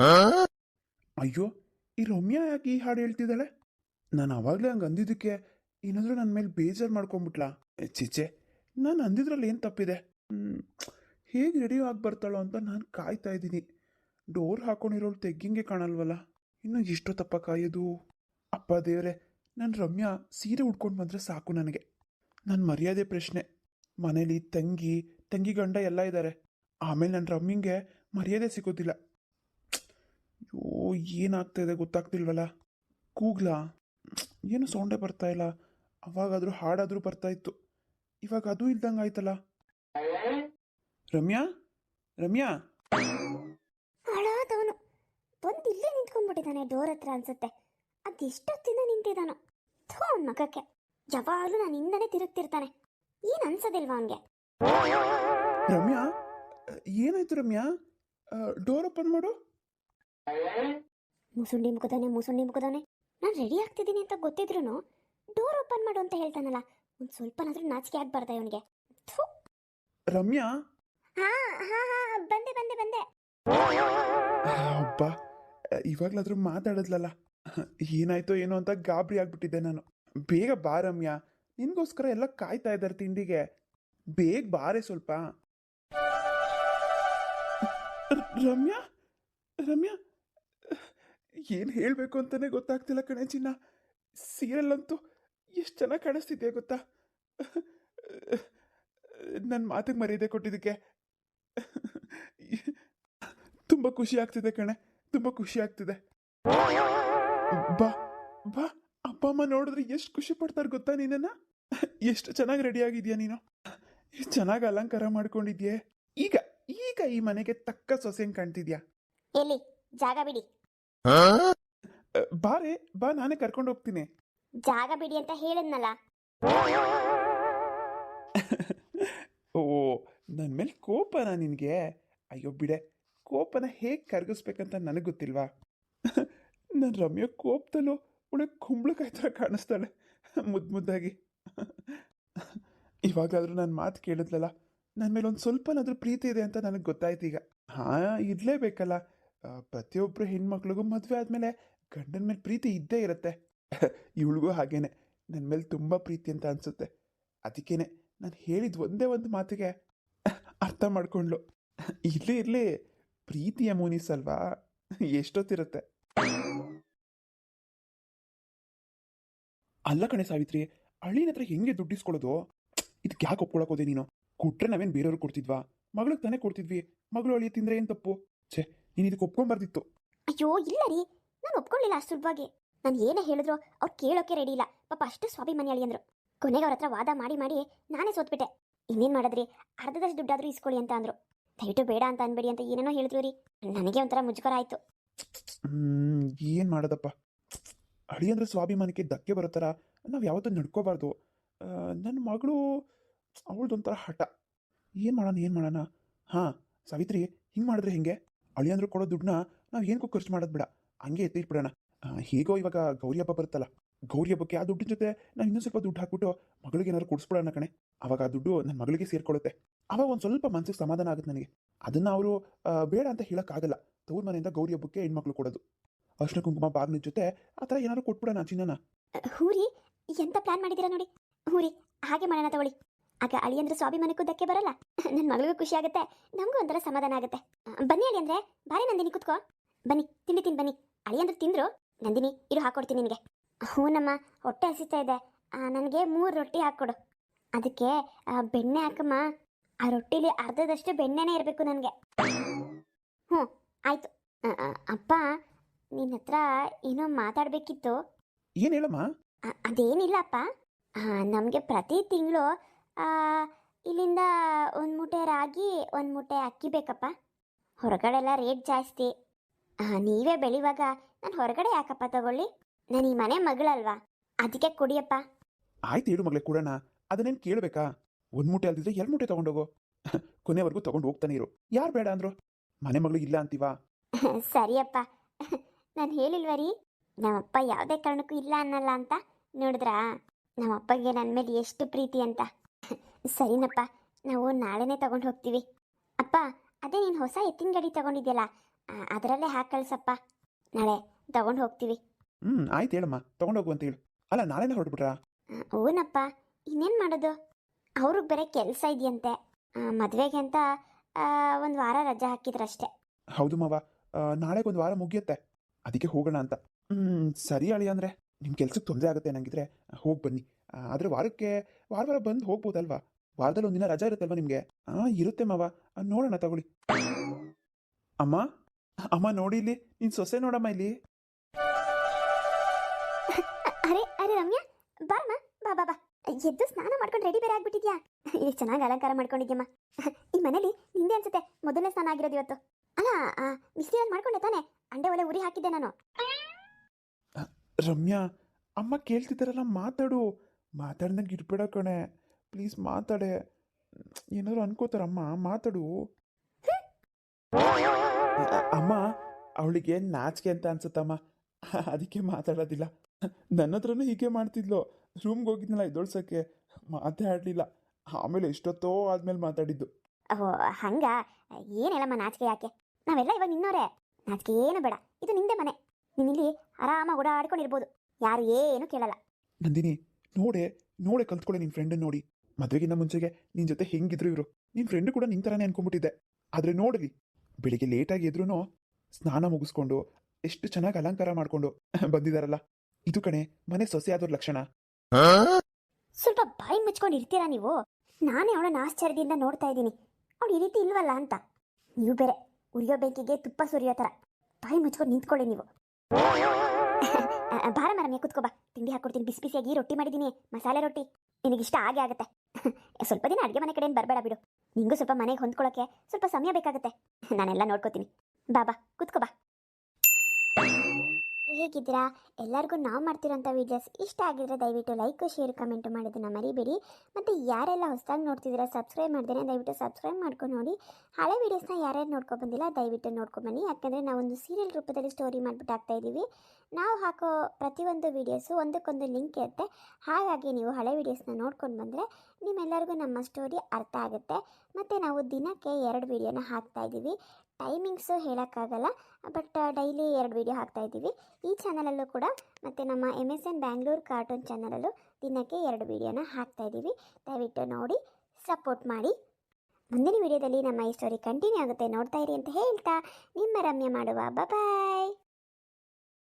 ಅಯ್ಯೋ ಈ ರಮ್ಯಾ ಯಾಕೆ ಈ ಹಾಡು ಹೇಳ್ತಿದ್ದಾಳೆ? ನಾನು ಅವಾಗಲೇ ಹಂಗೆ ಅಂದಿದ್ದಕ್ಕೆ ಏನಾದರೂ ನನ್ನ ಮೇಲೆ ಬೇಜಾರು ಮಾಡ್ಕೊಂಬಿಟ್ಲಾ? ಚಿಚೆ ನಾನು ಅಂದಿದ್ರಲ್ಲಿ ಏನು ತಪ್ಪಿದೆ? ಹೇಗೆ ರೆಡಿ ಆಗಿ ಬರ್ತಾಳೋ ಅಂತ ನಾನು ಕಾಯ್ತಾ ಇದ್ದೀನಿ. ಡೋರ್ ಹಾಕೊಂಡಿರೋಳು ತೆಗ್ಗಿಂಗೆ ಕಾಣಲ್ವಲ್ಲ? ಇನ್ನೂ ಎಷ್ಟು ತಪ್ಪ ಕಾಯೋದು. ಅಪ್ಪ ದೇವ್ರೆ ನನ್ನ ರಮ್ಯಾ ಸೀರೆ ಉಟ್ಕೊಂಡು ಬಂದರೆ ಸಾಕು ನನಗೆ. ನನ್ನ ಮರ್ಯಾದೆ ಪ್ರಶ್ನೆ. ಮನೇಲಿ ತಂಗಿ ತಂಗಿ ಗಂಡ ಎಲ್ಲ ಇದ್ದಾರೆ ಆಮೇಲೆ ನನ್ನ ರಮ್ಮಿಂಗೆ ಮರ್ಯಾದೆ ಸಿಗೋದಿಲ್ಲ. ಅಯ್ಯೋ ಏನಾಗ್ತಾ ಇದೆ ಗೊತ್ತಾಗ್ತಿಲ್ವಲ್ಲ? ಕೂಗ್ಲಾ? ಏನು ಸೌಂಡೇ ಬರ್ತಾ ಇಲ್ಲ. ಅವಾಗಾದರೂ ಹಾಡಾದರೂ ಬರ್ತಾ ಇತ್ತು. ಇವಾಗ ಅದು ಇಲ್ದಂಗೆ ಆಯ್ತಲ್ಲ? ರಮ್ಯಾ? ರಮ್ಯಾ? ಹಾಳಾದವನು ಬಂದು ಇಲ್ಲೇ ನಿಂತ್ಕೊಂಡ್ಬಿಟ್ಟಿದ್ದಾನೆ ಡೋರ್ ಹತ್ರ ಅನ್ಸುತ್ತೆ. ಅದೆಷ್ಟೊತ್ತಿಂದ ನಿಂತಿದ್ದಾನೋ ಥೋ ಅವ್ನ ಮಗಕ್ಕೆ. ಯಾವಾಗಲೂ ನಾನು ಹಿಂದನೇ ತಿರುಗ್ತಿರ್ತಾನೆ. ಏನು ಅನ್ಸೋದಿಲ್ವಾ ಅವನಿಗೆ? ರಮ್ಯಾ? ಏನಾಯ್ತು ರಮ್ಯಾ? ಡೋರ್ ಓಪನ್ ಮಾಡು. ಮುಸುಂಡಿ ಮುಖದವನೆ ಮುಸುಂಡಿ ಮುಖದವನೆ ನಾನು ರೆಡಿ ಆಗ್ತಿದ್ದೀನಿ ಅಂತ ಗೊತ್ತಿದ್ರು ಡೋರ್ ಓಪನ್ ಮಾಡು ಅಂತ ಹೇಳ್ತಾನಲ್ಲ ಒಂದು ಸ್ವಲ್ಪನಾದ್ರೂ ನಾಚಿಕೆ ಆಗ್ಬಾರ್ದ ಇವನಿಗೆ. ರಮ್ಯಾ? ಹಾ ಹಾ ಹಾ ಬಂದೆ ಬಂದೆ ಬಂದೆ. ಅಬ್ಬಾ ಇವಾಗ್ಲಾದ್ರೂ ಮಾತಾಡದ್ಲಲ್ಲ. ಏನಾಯ್ತೋ ಏನೋ ಅಂತ ಗಾಬರಿ ಆಗ್ಬಿಟ್ಟಿದ್ದೆ ನಾನು. ಬೇಗ ಬಾ ರಮ್ಯಾ ನಿನ್ಗೋಸ್ಕರ ಎಲ್ಲ ಕಾಯ್ತಾ ಇದ್ದಾರೆ ತಿಂಡಿಗೆ. ಬೇಗ ಬಾರೆ ಸ್ವಲ್ಪ. ರಮ್ಯಾ ರಮ್ಯಾ ಏನು ಹೇಳಬೇಕು ಅಂತಲೇ ಗೊತ್ತಾಗ್ತಿಲ್ಲ ಕಣೆ ಚಿನ್ನ. ಸೀರಿಯಲ್ ಎಷ್ಟು ಚೆನ್ನಾಗಿ ಕಾಣಿಸ್ತಿದ್ಯಾ ಗೊತ್ತಾ? ನನ್ನ ಮಾತಿಗೆ ಮರ್ಯಾದೆ ಕೊಟ್ಟಿದ್ದಕ್ಕೆ. ತುಂಬ ಖುಷಿ ಆಗ್ತಿದೆ ಕಣೆ, ತುಂಬ ಖುಷಿ ಆಗ್ತಿದೆ. ಬಾ ಬಾ, ಅಪ್ಪ, ಅಮ್ಮ ನೋಡಿದ್ರೆ ಎಷ್ಟು ಖುಷಿ ಪಡ್ತಾರೆ ಗೊತ್ತಾ ನೀನನ್ನ ಎಷ್ಟು ಚೆನ್ನಾಗಿ ರೆಡಿ ಆಗಿದ್ಯಾ ನೀನು? ಚೆನ್ನಾಗಿ ಅಲಂಕಾರ ಮಾಡ್ಕೊಂಡಿದ್ಯೆ? ಈಗ ಈಗ ಈ ಮನೆಗೆ ತಕ್ಕ ಸೊಸೆಂಗ್ ಕಾಣ್ತಿದ್ಯಾ? ಎಲ್ಲಿ, ಜಾಗ ಬಿಡಿ. ಬಾರೆ ಬಾ ನಾನೇ ಕರ್ಕೊಂಡು ಹೋಗ್ತೀನಿ. ಜಾಗ ಬಿಡಿ ಅಂತ ಹೇಳಿದ್ನಲ್ಲ. ಓ ನನ್ನ ಮೇಲೆ ಕೋಪನ ನಿನಗೆ? ಅಯ್ಯೋ ಬಿಡೆ ಕೋಪನ ಹೇಗೆ ಕರಗಿಸ್ಬೇಕಂತ ನನಗೆ ಗೊತ್ತಿಲ್ವಾ? ನನ್ನ ರಮ್ಯ ಕೋಪದಲ್ಲೂ ಒಳ್ಳೆ ಕುಂಬಳಕಾಯಿ ಥರ ಕಾಣಿಸ್ತಾಳೆ ಮುದ್ದು ಮುದ್ದಾಗಿ. ಇವಾಗಾದ್ರೂ ನನ್ನ ಮಾತು ಕೇಳಿದ್ಲಲ್ಲ ನನ್ನ ಮೇಲೆ ಒಂದು ಸ್ವಲ್ಪನಾದ್ರೂ ಪ್ರೀತಿ ಇದೆ ಅಂತ ನನಗೆ ಗೊತ್ತಾಯ್ತು ಈಗ. ಹಾಂ ಇರಲೇಬೇಕಲ್ಲ ಪ್ರತಿಯೊಬ್ಬರು ಹೆಣ್ಮಕ್ಳಿಗೂ ಮದುವೆ ಆದಮೇಲೆ ಗಂಡನ ಮೇಲೆ ಪ್ರೀತಿ ಇದ್ದೇ ಇರುತ್ತೆ. ಇವಳಿಗೂ ಹಾಗೇನೆ. ನನ್ನ ಮೇಲೆ ತುಂಬ ಪ್ರೀತಿ ಅಂತ ಅನಿಸುತ್ತೆ. ಅದಕ್ಕೇನೆ ನಾನು ಹೇಳಿದ ಒಂದೇ ಒಂದು ಮಾತಿಗೆ ಅರ್ಥ ಮಾಡ್ಕೊಂಡ್ಲು. ಇರಲಿ ಇರಲಿ. ಪ್ರೀತಿಯ ಮೂನಿಸಲ್ವಾ ಎಷ್ಟೊತ್ತಿರುತ್ತೆ. ಅಲ್ಲ ಕಣೆ ಸಾವಿತ್ರಿ, ಹಳ್ಳಿನ ಹತ್ರ ಹೆಂಗೆ ದುಡ್ಡಿಸ್ಕೊಳ್ಳೋದು ಇದಕ್ಕೆ ಯಾಕೆ ಒಪ್ಕೊಳಕೋದೆ ನೀನು? ಕೊಟ್ರೆ ನಾವೇನು ಬೇರೆಯವ್ರಿಗೆ ಕೊಡ್ತಿದ್ವಾ? ಮಗಳಿಗೆ ತಾನೇ ಕೊಡ್ತಿದ್ವಿ. ಮಗಳು ಅಳಿಯ ತಿಂದ್ರೆ ಏನು ತಪ್ಪು? ಛೇ ನೀನು ಇದಕ್ಕೆ ಒಪ್ಕೊಂಬರ್ದಿತ್ತು. ಅಯ್ಯೋ ಇಲ್ಲ ರೀ. ನಾನು ಒಪ್ಕೊಳ್ಳಿಲ್ಲ ಅಷ್ಟು ಸುಲಭವಾಗಿ ನಾನು ಏನೇ ಹೇಳಿದ್ರು ಅವ್ರು ಕೇಳೋಕೆ ರೆಡಿ ಇಲ್ಲ. ಪಾಪ ಅಷ್ಟು ಸ್ವಾಭಿಮಾನಿ ಅಲ್ಲಿ ಅಂದ್ರು. ಕೊನೆಗೆ ಅವ್ರ ಹತ್ರ ವಾದ ಮಾಡಿ ಮಾಡಿ ನಾನೇ ಸೋತ್ಬಿಟ್ಟೆ. ಇನ್ನೇನು ಮಾಡಿದ್ರಿ? ಅರ್ಧದಷ್ಟು ದುಡ್ಡಾದರೂ ಇಸ್ಕೊಳ್ಳಿ ಅಂತ ಅಂದ್ರು. ದಯವಿಟ್ಟು ಬೇಡ ಅಂತ ಅನ್ಬೇಡಿ ಅಂತ ಏನೇನೋ ಹೇಳಿದ್ರು ರೀ. ನನಗೆ ಒಂಥರ ಮುಜುಗರ ಆಯ್ತು. ಹ್ಮ್ ಏನು ಮಾಡೋದಪ್ಪ? ಅಳಿ ಅಂದ್ರೆ ಸ್ವಾಭಿಮಾನಕ್ಕೆ ಧಕ್ಕೆ ಬರೋ ಥರ ನಾವು ಯಾವತ್ತೂ ನಡ್ಕೋಬಾರ್ದು. ನನ್ನ ಮಗಳು ಅವಳದೊಂಥರ ಹಠ. ಏನು ಮಾಡೋಣ ಏನು ಮಾಡೋಣ? ಹಾಂ ಸಾವಿತ್ರಿ ಹಿಂಗೆ ಮಾಡಿದ್ರೆ ಹೆಂಗೆ? ಅಳಿ ಅಂದ್ರೆ ಕೊಡೋ ದುಡ್ಡನ್ನ ನಾವು ಏನಕ್ಕೂ ಖರ್ಚು ಮಾಡೋದು ಬೇಡ. ಹಂಗೆ ಎತ್ತಿಟ್ಬಿಡೋಣ ಹೇಗೋ ಇವಾಗ ಗೌರಿ ಹಬ್ಬ ಬರುತ್ತಲ್ಲ, ಗೌರಿ ಹಬ್ಬಕ್ಕೆ ಆ ದುಡ್ಡಿನ ಜೊತೆ ನಾವು ಇನ್ನೂ ಸ್ವಲ್ಪ ದುಡ್ಡು ಹಾಕ್ಬಿಟ್ಟು ಮಗಳಿಗೆ ಏನಾದ್ರು ಕೊಡಿಸ್ಬಿಡೋಣ ಕಣೆ. ಅವಾಗ ಆ ದುಡ್ಡು ನನ್ನ ಮಗಳಿಗೆ ಸೇರ್ಕೊಳ್ಳುತ್ತೆ ಅವಾಗ ಒಂದು ಸ್ವಲ್ಪ ಮನಸ್ಸಿಗೆ ಸಮಾಧಾನ ಆಗುತ್ತೆ ನನಗೆ. ಅದನ್ನ ಅವರು ಬೇಡ ಅಂತ ಹೇಳೋಕ್ಕಾಗಲ್ಲ. ತವ್ರ ಮನೆಯಿಂದ ಗೌರಿ ಹಬ್ಬಕ್ಕೆ ಹೆಣ್ಮಕ್ಳು ಕೊಡೋದು. ಅರ್ಶನ ಕುಂಕುಮ ಬಾಗ್ನ ಜೊತೆ ಆ ಥರ ಏನಾದ್ರು ಕೊಟ್ಬಿಡೋಣ ಚಿನ್ನನ. ಹೂರಿ, ಎಂತ ಪ್ಲಾನ್ ಮಾಡಿದ್ದೀರಾ ನೋಡಿ? ಹೂರಿ, ಹಾಗೆ ಮಾಡೋಣ ತಗೊಳ್ಳಿ. ಆಗ ಅಳಿ ಅಂದ್ರೆ ಸ್ವಾಭಿಮಾನಕ್ಕೂ ಧಕ್ಕೆ ಬರಲ್ಲ. ನನ್ನ ಮಗಳಿಗೂ ಖುಷಿ ಆಗುತ್ತೆ. ನಮಗೂ ಒಂಥರ ಸಮಾಧಾನ ಆಗುತ್ತೆ. ಬನ್ನಿ ಅಳಿ ಅಂದ್ರೆ ಬಾರಿ ನಂದಿನಿ ಕುತ್ಕೋ. ಬನ್ನಿ ತಿಂಡಿ ತಿನ್ ಬನ್ನಿ. ಅಳಿ ಅಂದ್ರೆ ತಿಂದ್ರು. ನಂದಿನಿ ಇರು ಹಾಕೊಡ್ತೀನಿ ನಿನಗೆ. ಹೂನಮ್ಮ ಹೊಟ್ಟೆ ಹಸಿತಾ ಇದೆ. ನನಗೆ ಮೂರು ರೊಟ್ಟಿ ಹಾಕ್ಕೊಡು ಅದಕ್ಕೆ ಬೆಣ್ಣೆ ಹಾಕಮ್ಮ. ಆ ರೊಟ್ಟಿಲಿ ಅರ್ಧದಷ್ಟು ಬೆಣ್ಣೆನೇ ಇರಬೇಕು ನನಗೆ. ಹ್ಞೂ ಆಯ್ತು. ಅಪ್ಪ ನಿನ್ನ ಹತ್ರ ಏನೋ ಮಾತಾಡಬೇಕಿತ್ತು. ಏನು ಹೇಳಮ್ಮ? ಅದೇನಿಲ್ಲ ಅಪ್ಪ ನಮಗೆ ಪ್ರತಿ ತಿಂಗಳು ಇಲ್ಲಿಂದ ಒಂದು ಮೂಟೆ ರಾಗಿ ಒಂದು ಮೂಟೆ ಅಕ್ಕಿ ಬೇಕಪ್ಪ. ಹೊರಗಡೆ ಎಲ್ಲ ರೇಟ್ ಜಾಸ್ತಿ. ಆ, ನೀವೇ ಬೆಳಿವಾಗ ನಾನು ಹೊರಗಡೆ ಯಾಕಪ್ಪ ತಗೊಳ್ಳಿ? ನಾನು ಈ ಮನೆ ಮಗಳಲ್ವಾ? ಅದಕ್ಕೆ ಕುಡಿಯಪ್ಪ. ಆಯ್ತು ಹೇಳು ಮಗಳೇ ಕೊಡೋಣ. ಅದನ್ನೇನು ಕೇಳಬೇಕಾ? ಒಂದು ಮೂಟೆ ಅಲ್ದಿದ್ರೆ ಎರಡು ಮೂಟೆ ತೊಗೊಂಡೋಗು. ಕೊನೆವರೆಗೂ ತಗೊಂಡು ಹೋಗ್ತಾನೆ ಇರು. ಯಾರು ಬೇಡ ಅಂದ್ರು? ಮನೆ ಮಗಳು ಇಲ್ಲ ಅಂತೀವಾ? ಸರಿಯಪ್ಪ. ನಾನು ಹೇಳಿಲ್ವ ರೀ? ನಮ್ಮಪ್ಪ ಯಾವುದೇ ಕಾರಣಕ್ಕೂ ಇಲ್ಲ ಅನ್ನಲ್ಲ ಅಂತ ನೋಡಿದ್ರಾ? ನಮ್ಮಪ್ಪಗೆ ನನ್ನ ಮೇಲೆ ಎಷ್ಟು ಪ್ರೀತಿ ಅಂತ. ಸರಿನಪ್ಪ ನಾವು ನಾಳೆನೇ ತಗೊಂಡು ಹೋಗ್ತೀವಿ. ಅಪ್ಪ ಅದೇ ನೀನು ಹೊಸ ಎತ್ತಿನ ಗಾಡಿ ತಗೊಂಡಿದ್ಯಲ್ಲ ಅದರಲ್ಲೇ ಹಾಕಿ ಕಳ್ಸಪ್ಪ. ನಾಳೆ ತಗೊಂಡು ಹೋಗ್ತೀವಿ. ಹ್ಮ್ ಆಯ್ತು ಹೇಳಮ್ಮ ತೊಗೊಂಡೋಗು ಅಂತ ಹೇಳು. ಅಲ್ಲ ನಾಳೆನೇ ಹೊರಟ್ಬಿಟ್ರಾ? ಹೂನಪ್ಪ ಇನ್ನೇನು ಮಾಡೋದು? ಅವ್ರಿಗೆ ಬೇರೆ ಕೆಲಸ ಇದೆಯಂತೆ. ಮದುವೆಗೆ ಅಂತ ಒಂದು ವಾರ ರಜೆ ಹಾಕಿದ್ರಷ್ಟೇ. ಹೌದು ಮಾವ ನಾಳೆಗೆ ಒಂದು ವಾರ ಮುಗಿಯುತ್ತೆ. ಅದಕ್ಕೆ ಹೋಗೋಣ ಅಂತ. ಹ್ಮ್ ಸರಿ ಅಳಿ ಅಂದ್ರೆ ನಿಮ್ಮ ಕೆಲ್ಸಕ್ಕೆ ತೊಂದರೆ ಆಗುತ್ತೆ ನಂಗಿದ್ರೆ ಹೋಗಿ ಬನ್ನಿ. ಆದ್ರೆ ವಾರಕ್ಕೆ ವಾರ ವಾರ ಬಂದು ಹೋಗ್ಬೋದಲ್ವಾ? ವಾರದಲ್ಲಿ ಒಂದಿನ ರಜಾ ಇರುತ್ತಲ್ವಾ ನಿಮಗೆ? ಹಾಂ ಇರುತ್ತೆ ಮಾವ. ನೋಡೋಣ ತಗೊಳ್ಳಿ. ಅಮ್ಮ ಅಮ್ಮ ನೋಡಿ ಇಲ್ಲಿ ನಿನ್ನ ಸೊಸೆ ನೋಡಮ್ಮ ಇಲ್ಲಿ. ಅರೆ ಅರೆ ರಮ್ಯಾ ಬಾರಮ್ಮ. ಬಾ ಬಾ ಬಾ. ಎದ್ದು ಸ್ನಾನ ಮಾಡ್ಕೊಂಡು ರೆಡಿ ಬೇರೆ ಆಗ್ಬಿಟ್ಟಿದ್ಯಾ? ಇಲ್ಲಿ ಚೆನ್ನಾಗಿ ಅಲಂಕಾರ ಮಾಡ್ಕೊಂಡಿದ್ಯಮ್ಮ. ಈ ಮನೇಲಿ ನಿಂದೆ ಅನ್ಸುತ್ತೆ ಮೊದಲನೇ ಸ್ನಾನ ಆಗಿರೋದು ಇವತ್ತು. ಅಲ್ಲ ಬಿಸಿಲಲ್ಲಿ ಮಾಡ್ಕೊಂಡೆ ತಾನೆ? ಅಂಡೆ ಒಲೆ ಉರಿ ಹಾಕಿದ್ದೆ ನಾನು. ರಮ್ಯಾ ಅಮ್ಮ ಕೇಳ್ತಿದ್ದಾರಲ್ಲ ಮಾತಾಡು. ಮಾತಾಡ್ದಂಗೆ ಇರ್ಬೇಡ ಕಣೆ. ಪ್ಲೀಸ್ ಮಾತಾಡೆ. ಏನಾದ್ರು ಅನ್ಕೋತಾರಮ್ಮ ಮಾತಾಡು. ಅಮ್ಮ ಅವಳಿಗೆ ನಾಚಿಕೆ ಅಂತ ಅನ್ಸುತ್ತಮ್ಮ. ಅದಕ್ಕೆ ಮಾತಾಡೋದಿಲ್ಲ. ನನ್ನ ಹತ್ರನೂ ಹೀಗೆ ಮಾಡ್ತಿದ್ಲು. ರೂಮ್ಗೆ ಹೋಗಿದ್ನಲ್ಲ ಎದ್ದೊಳ್ಸೋಕ್ಕೆ. ಮಾತಾಡಲಿಲ್ಲ. ಆಮೇಲೆ ಎಷ್ಟೊತ್ತೋ ಆದ್ಮೇಲೆ ಮಾತಾಡಿದ್ದು. ಓಹೋ ಹಂಗ? ಏನೇಳಮ್ಮ ನಾಚಿಕೆ ಯಾಕೆ? ನಾವೆಲ್ಲ ಇವಾಗ ನಿನ್ನೋರೆ. ನಾಚಿಕೆ ಏನು ಬೇಡ. ಇದು ನಿಂದೆ ಮನೆ. ನೀನಿಲ್ಲಿ ಆರಾಮಾಗಿ ಓಡಾಡ್ಕೊಂಡಿರ್ಬೋದು. ಯಾರು ಏನು ಕೇಳಲ್ಲ. ನಂದಿನಿ ನೋಡೆ ನೋಡೆ ಕಲ್ತ್ಕೊಳ್ಳೆ ನಿನ್ ಫ್ರೆಂಡ್ ನೋಡಿ. ಮದುವೆಗಿಂತ ಮುಂಚೆಗೆ ನಿನ್ ಜೊತೆ ಹೆಂಗಿದ್ರು ಇವರು. ನಿನ್ ಫ್ರೆಂಡ್ ಕೂಡ ನಿನ್ ಥರನೇ ಅನ್ಕೊಂಡ್ಬಿಟ್ಟಿದ್ದೆ. ಆದ್ರೆ ನೋಡಲಿ ಬೆಳಿಗ್ಗೆ ಲೇಟಾಗಿ ಎದ್ರೂ ಸ್ನಾನ ಮುಗಿಸ್ಕೊಂಡು ಎಷ್ಟು ಚೆನ್ನಾಗಿ ಅಲಂಕಾರ ಮಾಡ್ಕೊಂಡು ಬಂದಿದಾರಲ್ಲ. ಇದು ಕಣೆ, ಮನೆ ಸೊಸೆ ಆದವ್ರ ಲಕ್ಷಣ. ಸ್ವಲ್ಪ ಬಾಯಿ ಮುಚ್ಕೊಂಡು ಇರ್ತೀರಾ ನೀವು? ನಾನೇ ಅವಳನ್ನ ಆಶ್ಚರ್ಯದಿಂದ ನೋಡ್ತಾ ಇದ್ದೀನಿ. ಅವಳು ಈ ರೀತಿ ಇಲ್ವಲ್ಲ ಅಂತ. ನೀವು ಬೇರೆ, ಉರಿಯೋ ಬೆಂಕಿಗೆ ತುಪ್ಪ ಸುರಿಯೋ ತರ ಬಾಯಿ ಮುಚ್ಕೊಂಡು ನಿಂತ್ಕೊಳ್ಳಿ ನೀವು. ತಿಂಡಿ ಹಾಕೊಡ್ತೀನಿ. ಬಿಸಿ ಬಿಸಿಯಾಗಿ ರೊಟ್ಟಿ ಮಾಡಿದ್ದೀನಿ. ಮಸಾಲೆ ರೊಟ್ಟಿ. ನಿನಗಿಷ್ಟ ಆಗೇ ಆಗುತ್ತೆ. ಸ್ವಲ್ಪ ದಿನ ಅಡುಗೆ ಮನೆ ಕಡೆಯಿಂದ ಬರಬೇಡ ಬಿಡು. ನಿಂಗೂ ಸ್ವಲ್ಪ ಮನೆಗೆ ಹೊಂದ್ಕೊಳ್ಳೋಕೆ ಸ್ವಲ್ಪ ಸಮಯ ಬೇಕಾಗುತ್ತೆ. ನಾನೆಲ್ಲ ನೋಡ್ಕೋತೀನಿ. ಬಾ ಬಾ, ಕುತ್ಕೋ, ಬಾ. ಹೇಗಿದ್ದೀರಾ? ಎಲ್ಲರಿಗೂ ನಾವು ಮಾಡ್ತಿರೋಂಥ ವೀಡಿಯೋಸ್ ಇಷ್ಟ ಆಗಿದ್ರೆ ದಯವಿಟ್ಟು ಲೈಕ್ ಶೇರ್ ಕಮೆಂಟ್ ಮಾಡೋದನ್ನು ಮರಿಬೇಡಿ. ಮತ್ತು ಯಾರೆಲ್ಲ ಹೊಸದಾಗಿ ನೋಡ್ತಿದ್ದೀರಾ ಸಬ್ಸ್ಕ್ರೈಬ್ ಮಾಡ್ದೇನೆ ದಯವಿಟ್ಟು ಸಬ್ಸ್ಕ್ರೈಬ್ ಮಾಡ್ಕೊಂಡು ನೋಡಿ. ಹಳೆ ವೀಡಿಯೋಸ್ನ ಯಾರ್ಯಾರು ನೋಡ್ಕೊ ಬಂದಿಲ್ಲ, ದಯವಿಟ್ಟು ನೋಡ್ಕೊಂಬನ್ನಿ ಯಾಕಂದರೆ ಒಂದು ಸೀರಿಯಲ್ ರೂಪದಲ್ಲಿ ಸ್ಟೋರಿ ಮಾಡಿಬಿಟ್ಟು ಹಾಕ್ತಾ ಇದ್ದೀವಿ ನಾವು ಹಾಕೋ ಪ್ರತಿಯೊಂದು ವೀಡಿಯೋಸು ಒಂದಕ್ಕೊಂದು ಲಿಂಕ್ ಇರುತ್ತೆ. ಹಾಗಾಗಿ ನೀವು ಹಳೆ ವೀಡಿಯೋಸ್ನ ನೋಡ್ಕೊಂಡು ಬಂದರೆ ನಿಮ್ಮೆಲ್ಲರಿಗೂ ನಮ್ಮ ಸ್ಟೋರಿ ಅರ್ಥ ಆಗುತ್ತೆ. ಮತ್ತು ನಾವು ದಿನಕ್ಕೆ ಎರಡು ವೀಡಿಯೋನ ಹಾಕ್ತಾ ಇದ್ದೀವಿ ಟೈಮಿಂಗ್ಸು ಹೇಳೋಕ್ಕಾಗಲ್ಲ, ಬಟ್ ಡೈಲಿ ಎರಡು ವೀಡಿಯೋ ಹಾಕ್ತಾ ಇದ್ದೀವಿ. ಈ ಚಾನಲಲ್ಲೂ ಕೂಡ ಮತ್ತು ನಮ್ಮ M S N Bangalore cartoon ಚಾನಲಲ್ಲೂ ದಿನಕ್ಕೆ ಎರಡು ವೀಡಿಯೋನ ಹಾಕ್ತಾ ಇದ್ದೀವಿ. ದಯವಿಟ್ಟು ನೋಡಿ, ಸಪೋರ್ಟ್ ಮಾಡಿ. ಮುಂದಿನ ವಿಡಿಯೋದಲ್ಲಿ ನಮ್ಮ ಈ ಸ್ಟೋರಿ ಕಂಟಿನ್ಯೂ ಆಗುತ್ತೆ. ನೋಡ್ತಾ ಇರಿ ಅಂತ ಹೇಳ್ತಾ, ನಿಮ್ಮ ರಮ್ಯ ಮಾಡುವ. ಬಾಯ್